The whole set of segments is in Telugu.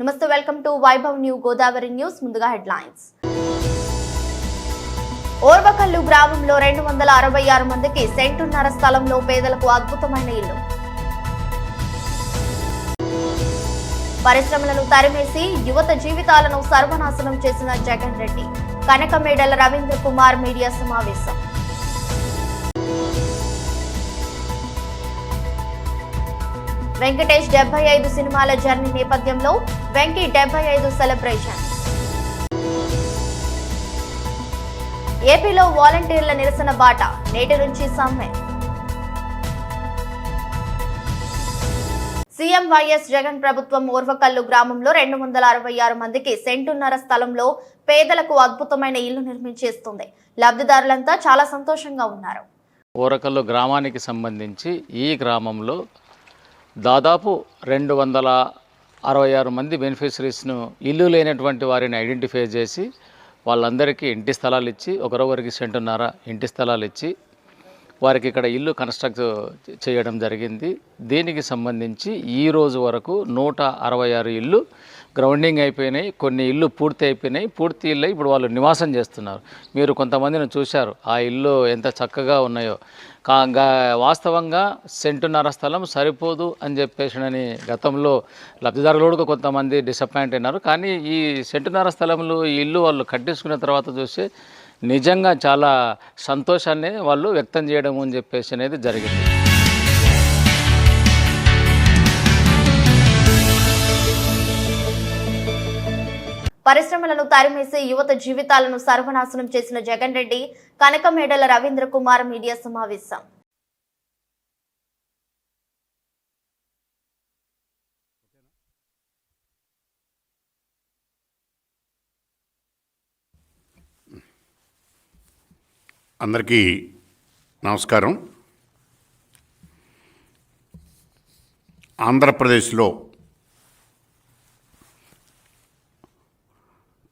నమస్తే welcome to Vaibhav new Godavari news ముందుగా హెడ్లైన్స్. ఓర్వకల్లు గ్రామంలో రెండు వందల అరవై ఆరు మందికి సెంటున్నర స్థలంలో పేదలకు అద్భుతమైన ఇల్లు. పరిశ్రమలను తరిమేసి యువత జీవితాలను సర్వనాశనం చేసిన జగన్ రెడ్డి. కనకమేడల రవీంద్ర కుమార్ మీడియా సమావేశం. వెంకటేష్ డెబ్బై ఐదు సినిమాల జర్నీ నేపథ్యంలో వెంకీ డెబ్బై ఐదు సెలబ్రేషన్. ఏపీలో వాలంటీర్ల నిరసన బాట నేటి నుంచి సమ్మె. సీఎం వైఎస్ జగన్ ప్రభుత్వం ఓర్వకల్లు గ్రామంలో రెండు వందల అరవై ఆరు మందికి సెంటున్నర స్థలంలో పేదలకు అద్భుతమైన ఇల్లు నిర్మించేస్తుంది. లబ్ధిదారులంతా చాలా సంతోషంగా ఉన్నారు. ఓరకల్లు గ్రామానికి సంబంధించి ఈ గ్రామంలో దాదాపు రెండు వందల అరవై ఆరు మంది బెనిఫిషరీస్ను ఇల్లు లేనటువంటి వారిని ఐడెంటిఫై చేసి వాళ్ళందరికీ ఇంటి స్థలాలు ఇచ్చి ఒకరొకరికి సెంటున్నర ఇంటి స్థలాలు ఇచ్చి వారికి ఇక్కడ ఇల్లు కన్స్ట్రక్ట్ చేయడం జరిగింది. దీనికి సంబంధించి ఈ రోజు వరకు నూట అరవై ఆరు ఇల్లు గ్రౌండింగ్ అయిపోయినాయి కొన్ని ఇల్లు పూర్తి అయిపోయినాయి పూర్తి ఇల్లు ఇప్పుడు వాళ్ళు నివాసం చేస్తున్నారు. మీరు కొంతమందిని చూశారు ఆ ఇల్లు ఎంత చక్కగా ఉన్నాయో. కా వాస్తవంగా సెంటున్నర స్థలం సరిపోదు అని చెప్పేసినని గతంలో లబ్ధిదారులు కూడా కొంతమంది డిసప్పాయింట్ అయినారు. కానీ ఈ సెంటున్నర స్థలంలో ఈ ఇల్లు వాళ్ళు కట్టించుకున్న తర్వాత చూసి నిజంగా చాలా సంతోషాన్ని వాళ్ళు వ్యక్తం చేయడం అని చెప్పేసి అనేది జరిగింది. పరిశ్రమలను తరిమేసి యువత జీవితాలను సర్వనాశనం చేసిన జగన్ రెడ్డి కనకమేడల రవీంద్ర కుమార్ మీడియా సమావేశం. అందరికీ నమస్కారం. ఆంధ్రప్రదేశ్లో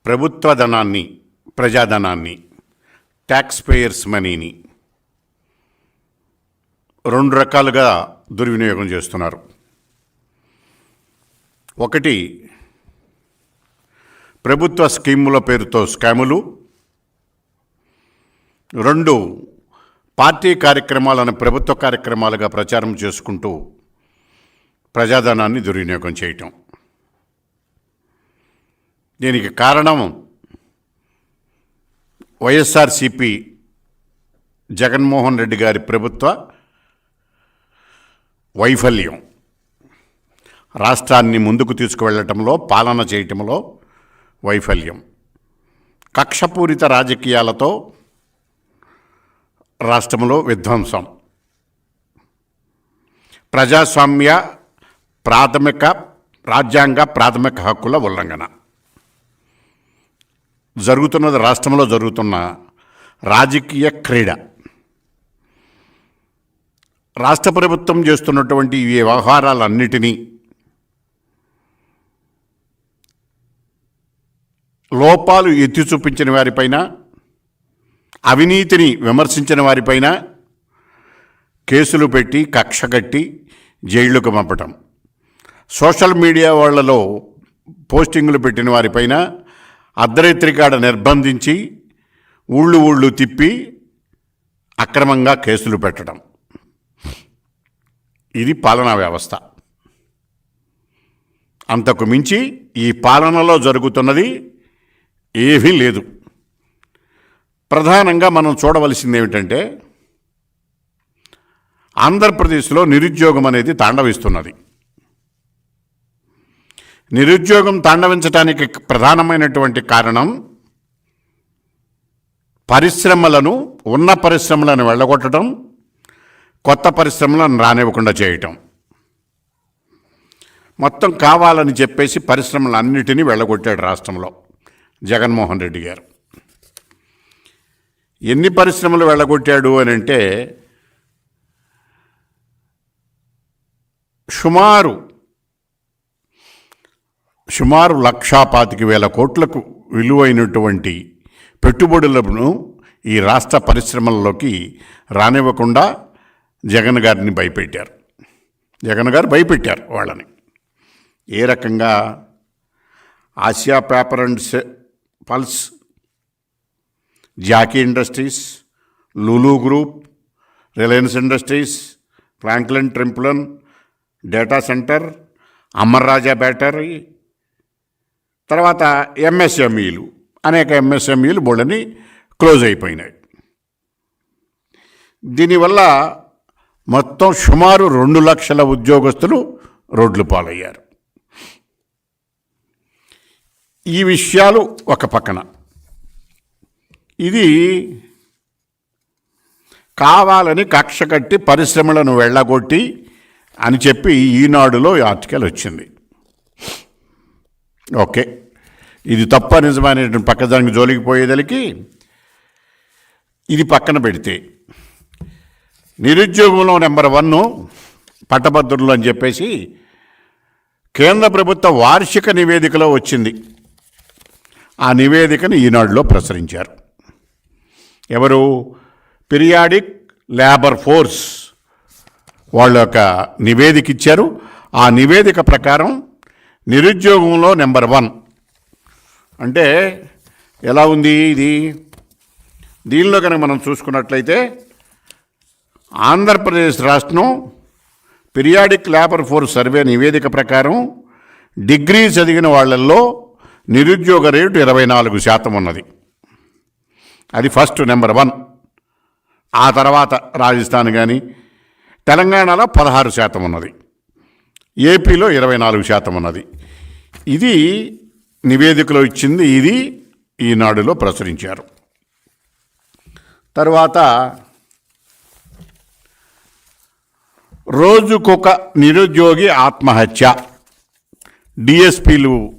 ప్రభుత్వ ధనాన్ని ప్రజాధనాన్ని ట్యాక్స్ పేయర్స్ మనీని రెండు రకాలుగా దుర్వినియోగం చేస్తున్నారు. ఒకటి ప్రభుత్వ స్కీముల పేరుతో స్కాములు. రెండు పార్టీ కార్యక్రమాలను ప్రభుత్వ కార్యక్రమాలుగా ప్రచారం చేసుకుంటూ ప్రజాధనాన్ని దుర్వినియోగం చేయటం. దీనికి కారణం వైఎస్ఆర్సిపి జగన్మోహన్ రెడ్డి గారి ప్రభుత్వ వైఫల్యం. రాష్ట్రాన్ని ముందుకు తీసుకువెళ్ళటంలో పాలన చేయటంలో వైఫల్యం. కక్షపూరిత రాజకీయాలతో రాష్ట్రంలో విధ్వంసం. ప్రజాస్వామ్య ప్రాథమిక రాజ్యాంగ ప్రాథమిక హక్కుల ఉల్లంఘన. జరుగుతున్నది రాష్ట్రంలో జరుగుతున్న రాజకీయ క్రీడ. రాష్ట్ర ప్రభుత్వం చేస్తున్నటువంటి ఈ వ్యవహారాలన్నిటినీ లోపాలు ఎత్తి చూపించిన వారిపైన అవినీతిని విమర్శించిన వారిపైన కేసులు పెట్టి కక్ష కట్టి జైళ్ళకు పంపటం. సోషల్ మీడియా వాళ్ళలో పోస్టింగ్లు పెట్టిన వారిపైన అర్ధరాత్రికాడ నిర్బంధించి ఊళ్ళు ఊళ్ళు తిప్పి అక్రమంగా కేసులు పెట్టడం. ఇది పాలనా వ్యవస్థ. అంతకు మించి ఈ పాలనలో జరుగుతున్నది ఏమీ లేదు. ప్రధానంగా మనం చూడవలసింది ఏమిటంటే ఆంధ్రప్రదేశ్లో నిరుద్యోగం అనేది తాండవిస్తున్నది. నిరుద్యోగం తాండవించడానికి ప్రధానమైనటువంటి కారణం పరిశ్రమలను ఉన్న పరిశ్రమలను వెళ్ళగొట్టడం కొత్త పరిశ్రమలను రానివ్వకుండా చేయటం. మొత్తం కావాలని చెప్పేసి పరిశ్రమలన్నిటినీ వెళ్ళగొట్టాడు రాష్ట్రంలో జగన్మోహన్ రెడ్డి గారు. ఎన్ని పరిశ్రమలు వెళ్ళగొట్టాడు అని అంటే సుమారు సుమారు లక్షా పాతిక వేల కోట్లకు విలువైనటువంటి పెట్టుబడులను ఈ రాష్ట్ర పరిశ్రమల్లోకి రానివ్వకుండా జగన్ గారిని భయపెట్టారు. జగన్ గారు భయపెట్టారు వాళ్ళని. ఏ రకంగా Asia paper and pulse jockey industries Lulu group Reliance industries Franklin ట్రింప్లన్ data centre Amar Raja battery తర్వాత ఎంఎస్ఎంఈలు అనేక ఎంఎస్ఎంఈలు బోళ్ళని క్లోజ్ అయిపోయినాయి. దీనివల్ల మొత్తం సుమారు రెండు లక్షల ఉద్యోగస్తులు రోడ్లు పాలయ్యారు. ఈ విషయాలు ఒక పక్కన. ఇది కావాలని కక్ష కట్టి పరిశ్రమలను వెళ్ళగొట్టి అని చెప్పి ఈనాడులో ఆర్టికల్ వచ్చింది. ఓకే. ఇది తప్ప నిజమైనటువంటి పక్కదానికి జోలికి పోయేదలికి ఇది పక్కన పెడితే. నిరుద్యోగంలో నెంబర్ వన్ పట్టభద్రులు అని చెప్పేసి కేంద్ర ప్రభుత్వ వార్షిక నివేదికలో వచ్చింది. ఆ నివేదికను ఈనాడులో ప్రసరించారు ఎవరు? పిరియాడిక్ లేబర్ ఫోర్స్ వాళ్ళ యొక్క నివేదిక ఇచ్చారు. ఆ నివేదిక ప్రకారం నిరుద్యోగంలో నెంబర్ వన్. అంటే ఎలా ఉంది ఇది? దీనిలో కనుక మనం చూసుకున్నట్లయితే ఆంధ్రప్రదేశ్ రాష్ట్రం పిరియాడిక్ లేబర్ ఫోర్స్ సర్వే నివేదిక ప్రకారం డిగ్రీ చదివిన వాళ్ళల్లో నిరుద్యోగ రేటు ఇరవై నాలుగు శాతం ఉన్నది. అది ఫస్ట్ నెంబర్ వన్. ఆ తర్వాత రాజస్థాన్ కానీ తెలంగాణలో పదహారు శాతం ఉన్నది. ఏపీలో ఇరవై నాలుగు శాతం ఉన్నది. ఇది నివేదికలో ఇచ్చింది ఇది ఈనాడులో ప్రచురించారు. తర్వాత రోజుకొక నిరుద్యోగి ఆత్మహత్య. డిఎస్పీలు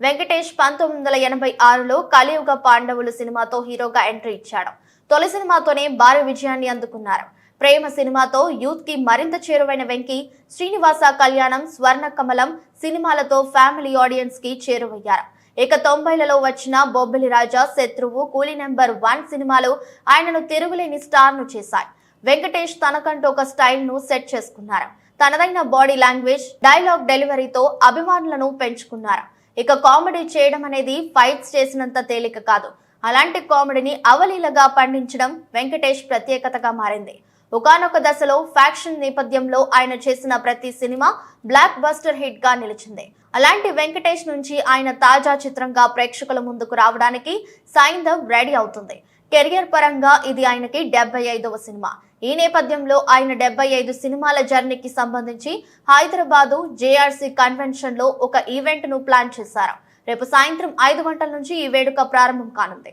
వెంకటేష్ పంతొమ్మిది వందల ఎనభై ఆరులో కలియుగ పాండవులు సినిమాతో హీరోగా ఎంట్రీ ఇచ్చాడు. తొలి సినిమాతోనే భారీ విజయాన్ని అందుకున్నారు. ప్రేమ సినిమాతో యూత్కి మరింత చేరువైన వెంకీ శ్రీనివాస కళ్యాణం స్వర్ణ కమలం సినిమాలతో ఫ్యామిలీ ఆడియన్స్కి చేరువయ్యారు. ఇక తొంభైలలో వచ్చిన బొబ్బిలి రాజా శత్రువు కూలీ నెంబర్ వన్ సినిమాలు ఆయనను తిరుగులేని స్టార్ను చేశాయి. వెంకటేష్ తనకంటూ ఒక స్టైల్ను సెట్ చేసుకున్నారు. తనదైన బాడీ లాంగ్వేజ్ డైలాగ్ డెలివరీతో అభిమానులను పెంచుకున్నారు. ఇక కామెడీ చేయడం అనేది ఫైట్స్ చేసినంత తేలిక కాదు. అలాంటి కామెడీని అవలీలగా పండించడం వెంకటేష్ ప్రత్యేకతగా మారింది. ఒకానొక దశలో ఫ్యాక్షన్ నేపథ్యంలో ఆయన చేసిన ప్రతి సినిమా బ్లాక్ బస్టర్ హిట్గా నిలిచింది. అలాంటి వెంకటేష్ నుంచి ఆయన తాజా చిత్రంగా ప్రేక్షకుల ముందుకు రావడానికి సైందవ్ రెడీ అవుతుంది. కెరియర్ పరంగా ఇది ఆయనకి డెబ్బై ఐదవ సినిమా. ఈ నేపథ్యంలో ఆయన డెబ్బై ఐదు సినిమాల జర్నీకి సంబంధించి హైదరాబాదు జేఆర్సీ కన్వెన్షన్లో ఒక ఈవెంట్ను ప్లాన్ చేశారు. రేపు సాయంత్రం ఐదు గంటల నుంచి ఈ వేడుక ప్రారంభం కానుంది.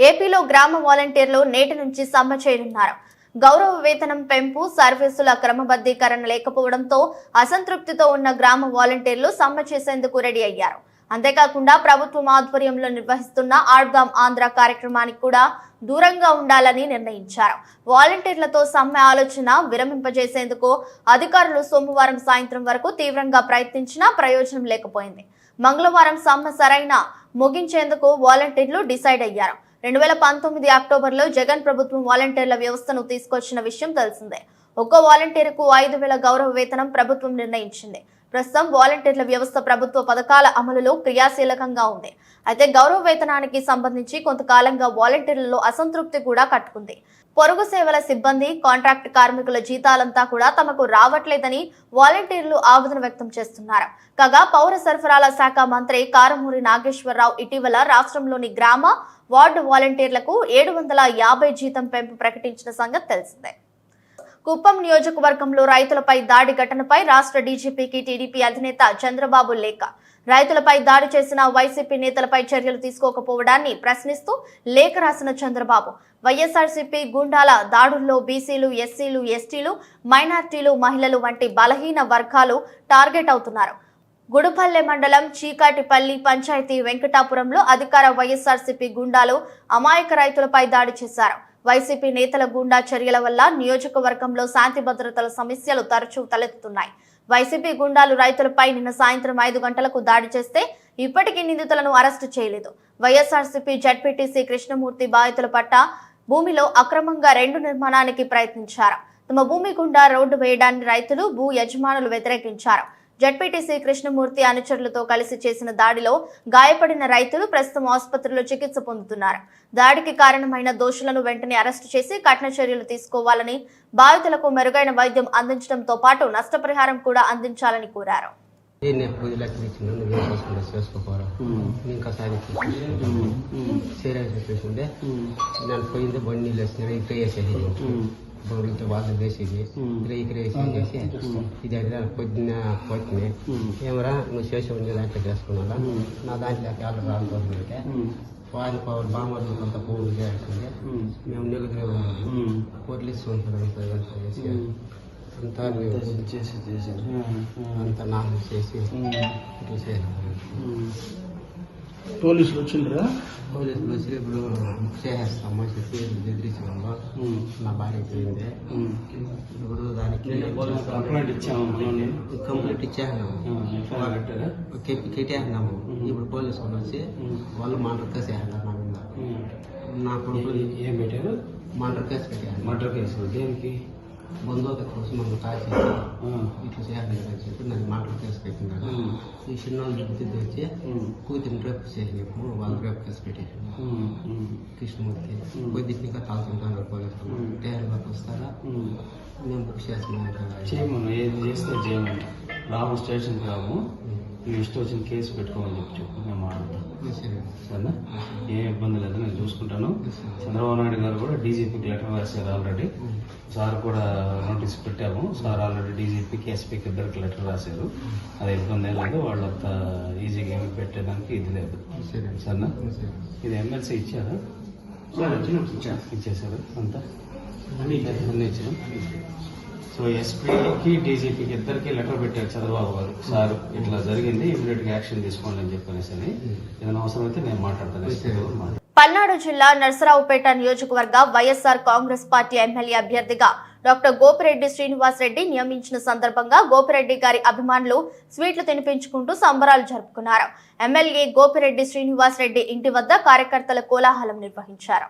ఏపీలో గ్రామ వాలంటీర్లు నేటి నుంచి సమ్మె చేయనున్నారు. గౌరవ వేతనం పెంపు సర్వీసుల క్రమబద్ధీకరణ లేకపోవడంతో అసంతృప్తితో ఉన్న గ్రామ వాలంటీర్లు సమ్మె చేసేందుకు రెడీ అయ్యారు. అంతేకాకుండా ప్రభుత్వం ఆధ్వర్యంలో నిర్వహిస్తున్న ఆడ్దాం ఆంధ్ర కార్యక్రమానికి కూడా దూరంగా ఉండాలని నిర్ణయించారు. వాలంటీర్లతో సమ్మె ఆలోచన విరమింపజేసేందుకు అధికారులు సోమవారం సాయంత్రం వరకు తీవ్రంగా ప్రయత్నించినా ప్రయోజనం లేకపోయింది. మంగళవారం సమ్మె సరైన ముగించేందుకు వాలంటీర్లు డిసైడ్ అయ్యారు. రెండు వేల పంతొమ్మిది అక్టోబర్లో జగన్ ప్రభుత్వం వాలంటీర్ల వ్యవస్థను తీసుకొచ్చిన విషయం తెలిసిందే. ఒక్కో వాలంటీర్కు ఐదు వేల గౌరవ వేతనం ప్రభుత్వం నిర్ణయించింది. ప్రస్తుతం వాలంటీర్ల వ్యవస్థ ప్రభుత్వ పథకాల అమలులో క్రియాశీలకంగా ఉంది. అయితే గౌరవ వేతనానికి సంబంధించి కొంతకాలంగా వాలంటీర్లలో అసంతృప్తి కూడా కట్టుకుంది. పొరుగు సేవల సిబ్బంది కాంట్రాక్ట్ కార్మికుల జీతాలంతా కూడా తమకు రావట్లేదని వాలంటీర్లు ఆవేదన వ్యక్తం చేస్తున్నారు. కాగా పౌర సరఫరాల శాఖ మంత్రి కారమూరి నాగేశ్వరరావు ఇటీవల రాష్ట్రంలోని గ్రామ వార్డు వాలంటీర్లకు ఏడు వందల యాభై జీతం పెంపు ప్రకటించిన సంగతి తెలిసిందే. కుప్పం నియోజకవర్గంలో రైతులపై దాడి ఘటనపై రాష్ట్ర డీజీపీకి టీడీపీ అధినేత చంద్రబాబు లేఖ. రైతులపై దాడి చేసిన వైసీపీ నేతలపై చర్యలు తీసుకోకపోవడాన్ని ప్రశ్నిస్తూ లేఖ రాసిన చంద్రబాబు. వైఎస్ఆర్సీపీ గుండాల దాడుల్లో బీసీలు ఎస్సీలు ఎస్టీలు మైనార్టీలు మహిళలు వంటి బలహీన వర్గాలు టార్గెట్ అవుతున్నారు. గుడుపల్లె మండలం చీకాటిపల్లి పంచాయతీ వెంకటాపురంలో అధికార వైఎస్ఆర్సీపీ గుండాలు అమాయక రైతులపై దాడి చేశారు. వైసీపీ నేతల గుండా చర్యల వల్ల నియోజకవర్గంలో శాంతి భద్రతల సమస్యలు తరచూ తలెత్తుతున్నాయి. వైసీపీ గుండాలు రైతులపై నిన్న సాయంత్రం ఐదు గంటలకు దాడి చేస్తే ఇప్పటికీ నిందితులను అరెస్టు చేయలేదు. వైఎస్ఆర్సీపీ జడ్పీటీసీ కృష్ణమూర్తి బాధితుల పట్ట భూమిలో అక్రమంగా రెండు నిర్మాణానికి ప్రయత్నించారు. తమ భూమి గుండా రోడ్డు వేయడాన్ని రైతులు భూ యజమానులు వ్యతిరేకించారు. జడ్పీటీసీ కృష్ణమూర్తి అనుచరులతో కలిసి చేసిన దాడిలో గాయపడిన రైతులు ప్రస్తుతం ఆసుపత్రిలో చికిత్స పొందుతున్నారు. దాడికి కారణమైన దోషులను వెంటనే అరెస్టు చేసి కఠిన చర్యలు తీసుకోవాలని బాధితులకు మెరుగైన వైద్యం అందించడంతో పాటు నష్టపరిహారం కూడా అందించాలని కోరారు. ఇంకా సీరియస్ నేను పోయింది బండి నీళ్ళు వేసిన ఇక్కడ వేసేది బొంగులతో వాళ్ళు వేసేది ఇక్కడ ఇక్కడ వేసేసి ఇది అయితే పొద్దున్న పోతుంది ఏమరా నువ్వు చేసి ఉండే దాంట్లో చేసుకున్నారా నా దాంట్లో కాళ్ళు రానుకోవాలంటే వాళ్ళు పవర్ బామర్లు కొంత పువ్వులు చేయాల్సిందే మేము నిలుగురే ఉన్నాము పోలీసు ఉంటారు చేసి అంతా మేము చేసి చేసి అంత నాశనం చేసి ఇట్లా చేయాలి పోలీసులు వచ్చిండ్రా? పోలీసులు వచ్చి ఇప్పుడు చేసేస్తాం మంచి పేరు బెదిరించాము నా భార్య పోయింది. ఇప్పుడు దానికి కంప్లైంట్ ఇచ్చాము కంప్లీట్ ఇచ్చేసినాము పెట్టారా కెట్టేసినాము ఇప్పుడు పోలీసు వాళ్ళు వచ్చి వాళ్ళు మండర్ కేసు వేసినారు నా మీద. నా కొడుకు ఏం పెట్టారు? మండర్ కేసు పెట్టాను మర్డర్ కేసు దేనికి? బంధువుల కోసం మనం కాల్చేసి ఆ, ఇట్లా చేయాలి అని చెప్పి నన్ను మండర్ కేసు పెట్టినారు ఈ చిన్నోళ్ళు వచ్చి ఉమ్, కూతురిని రేపు చేసినప్పుడు వాళ్ళు రేపు కేసు ఉమ్, కృష్ణమూర్తి కొద్దిగా తాగుతుంటారు పోలీసులు. టైంలోకి వస్తారా. మేము బుక్ చేస్తున్నాం చేయమను ఏది చేస్తే చేయమని. రాము స్టేషన్కి రాము. నువ్వు ఇష్టం వచ్చిన కేసు పెట్టుకోమని చెప్పి చెప్పు మేము మాట్లాడతాం. సరేనా? ఏ ఇబ్బంది లేదు నేను చూసుకుంటాను. చంద్రబాబు నాయుడు గారు కూడా డీజీపీకి లెటర్ రాశారు ఆల్రెడీ. సార్ కూడా నోటీస్ పెట్టాము. సార్ ఆల్రెడీ డీజీపీకి ఎస్పీకి ఇద్దరికి లెటర్ రాశారు. అది ఇబ్బంది ఏం లేదు వాళ్ళంతా ఈజీగా ఏమి పెట్టేదానికి ఇది లేదు. సరేనా? ఇది ఎమ్మెల్సీ ఇచ్చారా? ఇచ్చేసారు అంతా? అన్నీ ఇచ్చారు. సో ఎస్పీకి డీజీపీకి ఇద్దరికి లెటర్ పెట్టారు చంద్రబాబు గారు. సార్ ఇట్లా జరిగింది ఇమీడియట్గా యాక్షన్ తీసుకోండి అని చెప్పనేసి అని. ఏదైనా అవసరం అయితే నేను మాట్లాడతాను. పల్నాడు జిల్లా నర్సరావుపేట నియోజకవర్గ వైఎస్ఆర్ కాంగ్రెస్ పార్టీ ఎమ్మెల్యే అభ్యర్థిగా డాక్టర్ గోపిరెడ్డి శ్రీనివాస్ రెడ్డి నియమించిన సందర్భంగా గోపిరెడ్డి గారి అభిమానులు స్వీట్లు తినిపించుకుంటూ సంబరాలు జరుపుకున్నారు. ఎమ్మెల్యే గోపిరెడ్డి శ్రీనివాస్ రెడ్డి ఇంటి వద్ద కార్యకర్తల కోలాహలం నిర్వహించారు.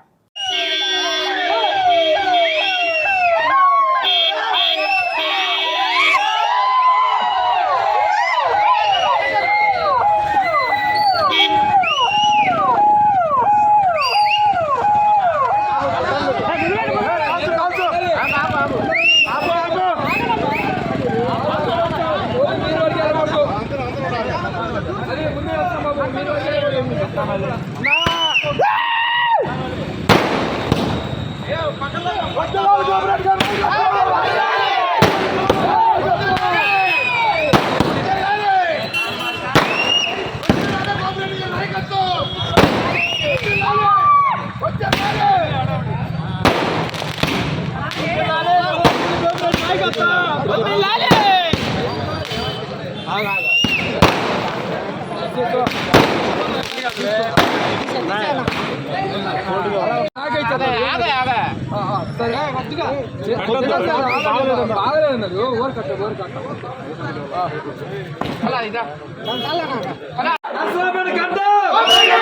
రేపటి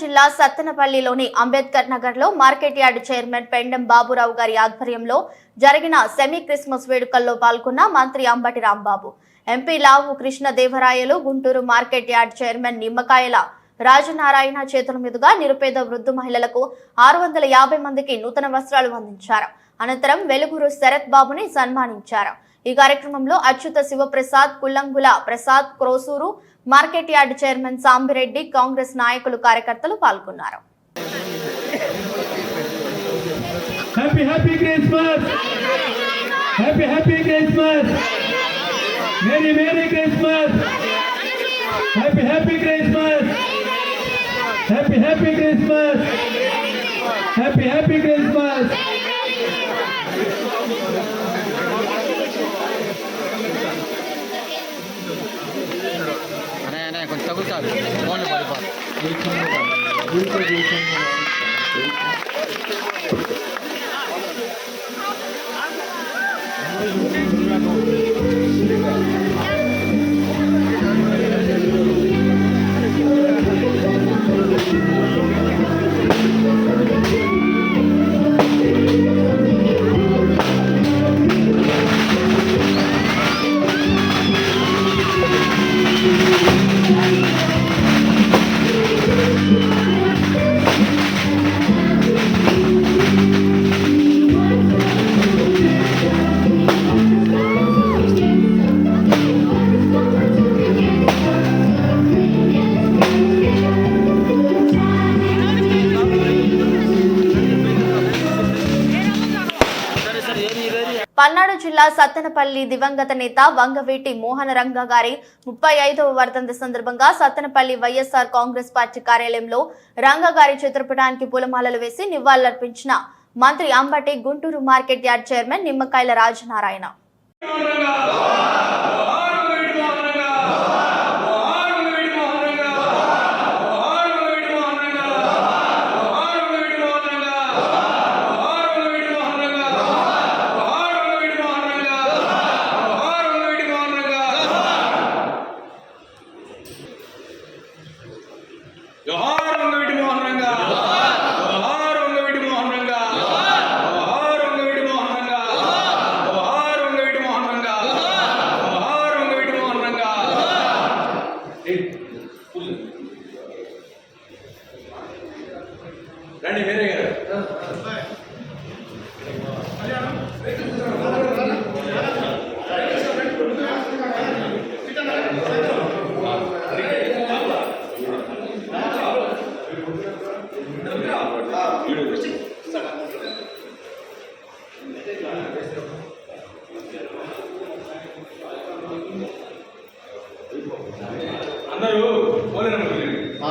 జిల్లా సత్తెనపల్లిలోని అంబేద్కర్ నగర్లో market yard chairman Pendem Baburao గారి ఆధ్వర్యంలో జరిగిన సెమీ క్రిస్మస్ వేడుకల్లో పాల్గొన్న మంత్రి Ambati Rambabu. MP Lavu Krishnadevarayalu Guntur market yard chairman Nimmakayala Rajanarayana చేతుల మీదుగా నిరుపేద వృద్ధు మహిళలకు ఆరు వందల యాభై మందికి నూతన వస్త్రాలు అందించారు. అనంతరం వెలుగురు శరత్ బాబుని సన్మానించారు. ఈ కార్యక్రమంలో Achyuta Sivaprasad Kullangula Prasad Krosuru market yard chairman Sambireddy Congress నాయకులు కార్యకర్తలు పాల్గొన్నారు. Happy happy Christmas happy happy Christmas merry merry Christmas happy happy Christmas happy happy Christmas போன பாய்ப்பா జిల్లా సత్తెనపల్లి దివంగత నేత వంగవీటి మోహన రంగ గారి ముప్పై ఐదవ వర్ధంతి సందర్భంగా సత్తెనపల్లి వైఎస్ఆర్ కాంగ్రెస్ పార్టీ కార్యాలయంలో రంగ గారి చిత్రపటానికి పూలమాలలు వేసి నివాళులర్పించిన మంత్రి Ambati Guntur market yard chairman Nimmakayala Rajanarayana జోహార్ వంగవీటి మోహన్ రంగ జోహార్ వంగవీటి మోహన్ రంగ జోహార్ వంగవీటి మోహన్ రంగ జోహార్ వంగవీటి మోహన్ రంగ జోహార్ వంగవీటి మోహన్ రంగ రండి వేరే గారు అందరూ పోలేరమ్మ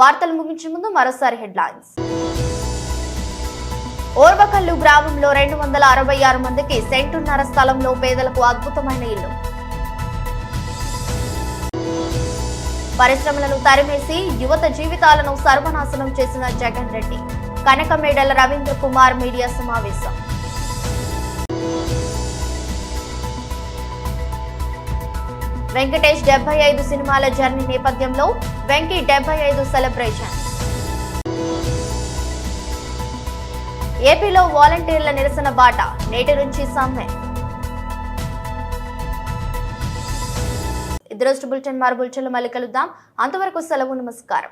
వార్తలు ముగించే ముందు మరోసారి హెడ్లైన్స్. ఓర్వకల్లు గ్రామంలో రెండు వందల అరవై ఆరు మందికి సెంటున్నర స్థలంలో పేదలకు అద్భుతమైన ఇల్లు. పరిశ్రమలను తరిమేసి యువత జీవితాలను సర్వనాశనం చేసిన జగన్ రెడ్డి. కనకమేడల రవీంద్ర కుమార్ మీడియా సమావేశం. వెంకటేష్ డెబ్బై ఐదు సినిమాల జర్నీ నేపథ్యంలో వెంకీ డెబ్బై ఐదు సెలబ్రేషన్. ఏపీలో వాలంటీర్ల నిరసన బాట నేటి నుంచి సమ్మె. ఇద్దరు బులెటిన్ మారు బులెటిన్లో మళ్ళీ కలుద్దాం. అంతవరకు సెలవు నమస్కారం.